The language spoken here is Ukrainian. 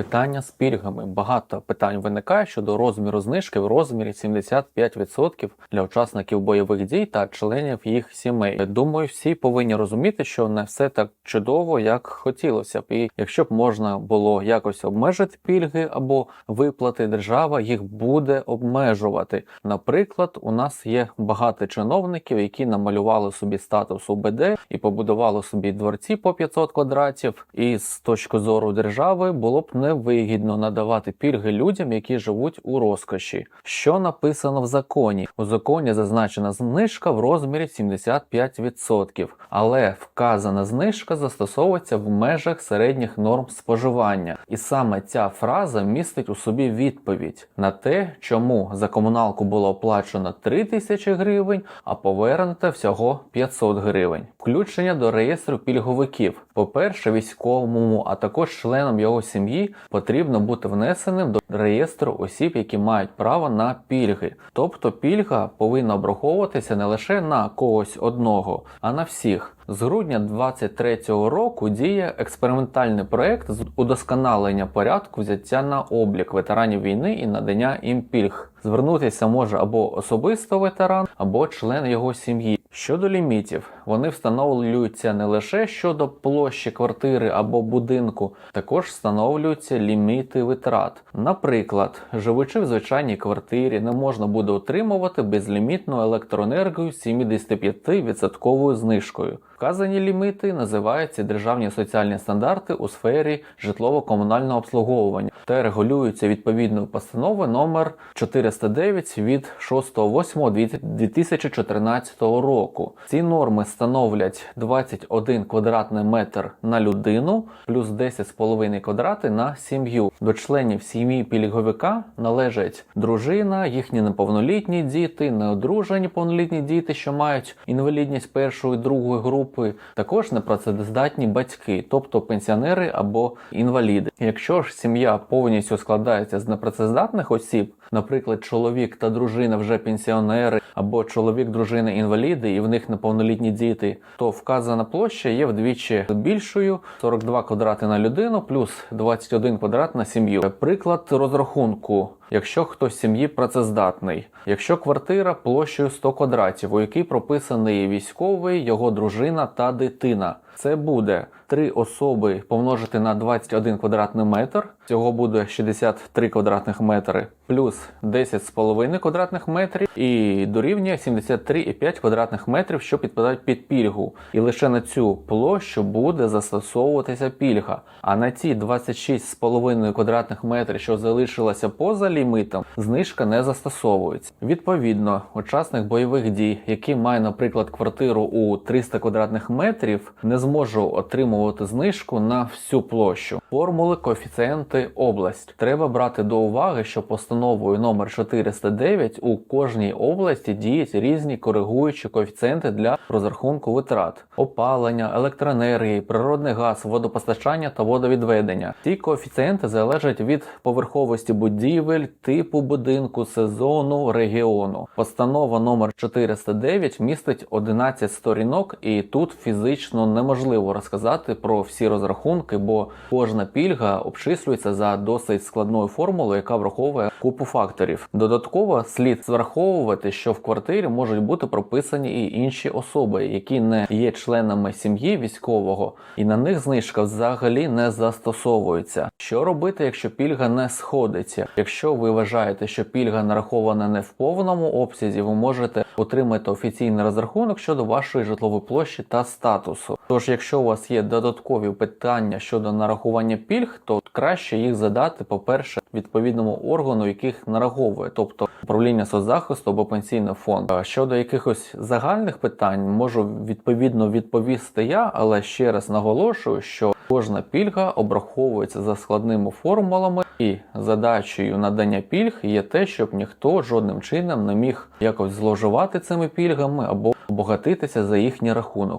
Питання з пільгами. Багато питань виникає щодо розміру знижки в розмірі 75% для учасників бойових дій та членів їх сімей. Думаю, всі повинні розуміти, що не все так чудово, як хотілося б. І якщо б можна було якось обмежити пільги або виплати, держава їх буде обмежувати. Наприклад, у нас є багато чиновників, які намалювали собі статус УБД і побудували собі дворці по 500 квадратів. І з точки зору держави було б невигідно надавати пільги людям, які живуть у розкоші. Що написано в законі? У законі зазначена знижка в розмірі 75%, але вказана знижка застосовується в межах середніх норм споживання. І саме ця фраза містить у собі відповідь на те, чому за комуналку було оплачено 3 тисячі гривень, а повернуто всього 500 гривень. Включення до реєстру пільговиків. По-перше, військовому, а також членам його сім'ї потрібно бути внесеним до реєстру осіб, які мають право на пільги. Тобто пільга повинна обраховуватися не лише на когось одного, а на всіх. З грудня 2023 року діє експериментальний проект з удосконалення порядку взяття на облік ветеранів війни і надання їм пільг. Звернутися може або особисто ветеран, або член його сім'ї. Щодо лімітів, вони встановлюються не лише щодо площі квартири або будинку, також встановлюються ліміти витрат. Наприклад, живучи в звичайній квартирі, не можна буде отримувати безлімітну електроенергію з 75% знижкою. Вказані ліміти називаються державні соціальні стандарти у сфері житлово-комунального обслуговування та регулюються відповідною постановою номер 409 від 6.8.2014 року. Ці норми становлять 21 квадратний метр на людину плюс 10,5 квадрати на сім'ю. До членів сім'ї пільговика належать дружина, їхні неповнолітні діти, неодружені повнолітні діти, що мають інвалідність першої другої групи, також непрацездатні батьки, тобто пенсіонери або інваліди. Якщо ж сім'я повністю складається з непрацездатних осіб, наприклад, чоловік та дружина вже пенсіонери, або чоловік, дружина інваліди, і в них неповнолітні діти, то вказана площа є вдвічі більшою 42 квадрати на людину плюс 21 квадрат на сім'ю. Приклад розрахунку. Якщо хтось з сім'ї працездатний, якщо квартира площею 100 квадратів, у якій прописаний військовий, його дружина та дитина, це буде три особи помножити на 21 квадратний метр, цього буде 63 квадратних метри, плюс 10,5 квадратних метрів і дорівнює 73,5 квадратних метрів, що підпадають під пільгу. І лише на цю площу буде застосовуватися пільга. А на ці 26,5 квадратних метрів, що залишилося поза лімітом, знижка не застосовується. Відповідно, учасник бойових дій, який має, наприклад, квартиру у 300 квадратних метрів, не зможе отримувати знижку на всю площу. Формули коефіцієнти область треба брати до уваги, що постановою номер 409 у кожній області діють різні коригуючі коефіцієнти для розрахунку витрат: опалення, електроенергії, природний газ, водопостачання та водовідведення. Ці коефіцієнти залежать від поверховості будівель, типу будинку, сезону, регіону. Постанова номер 409 містить 11 сторінок, і тут фізично неможливо розказати про всі розрахунки, бо кожна пільга обчислюється за досить складною формулою, яка враховує купу факторів. Додатково слід враховувати, що в квартирі можуть бути прописані і інші особи, які не є членами сім'ї військового, і на них знижка взагалі не застосовується. Що робити, якщо пільга не сходиться? Якщо ви вважаєте, що пільга нарахована не в повному обсязі, ви можете отримати офіційний розрахунок щодо вашої житлової площі та статусу. Тож, якщо у вас є додаткові питання щодо нарахування пільг, то краще їх задати, по-перше, відповідному органу, яких нараховує, тобто управління соцзахисту або пенсійний фонд. Щодо якихось загальних питань, можу відповідно відповісти я, але ще раз наголошую, що кожна пільга обраховується за складними формулами, і задачею надання пільг є те, щоб ніхто жодним чином не міг якось зловживати цими пільгами або обогатитися за їхній рахунок.